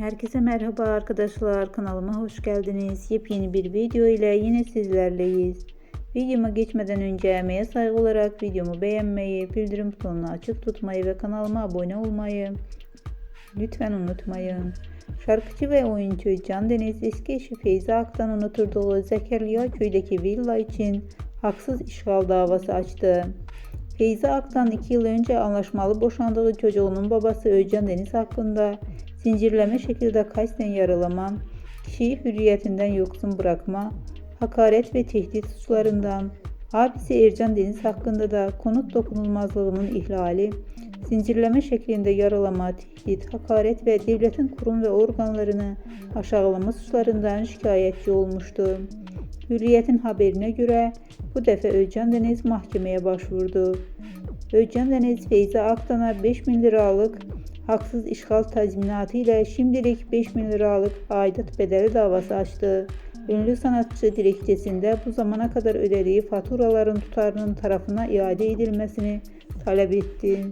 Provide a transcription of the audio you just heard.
Herkese merhaba arkadaşlar kanalıma hoş geldiniz. Yepyeni bir video ile yine sizlerleyiz. Videoma geçmeden önce emeğe saygı olarak videomu beğenmeyi, bildirim butonunu açık tutmayı ve kanalıma abone olmayı lütfen unutmayın. Şarkıcı ve oyuncu Can Deniz eski eşi Feyza Ak'tan unuturduğu Zekeriya köydeki villa için haksız işgal davası açtı. Feyza Ak'tan 2 yıl önce anlaşmalı boşandığı çocuğunun babası Özcan Deniz hakkında zincirleme şekilde kasten yaralama, kişiyi hürriyetinden yoksun bırakma, hakaret ve tehdit suçlarından, abisi Ercan Deniz hakkında da konut dokunulmazlığının ihlali, zincirleme şeklinde yaralama, tehdit, hakaret ve devletin kurum ve organlarını aşağılama suçlarından şikayetçi olmuştu. Hürriyet'in haberine göre bu defa Özcan Deniz mahkemeye başvurdu. Özcan Deniz Feyza Aktan'a 5 bin liralık haksız işgal tazminatı ile şimdilik 5 bin liralık aidat bedeli davası açtı. Ünlü sanatçı dilekçesinde bu zamana kadar ödediği faturaların tutarının tarafına iade edilmesini talep etti.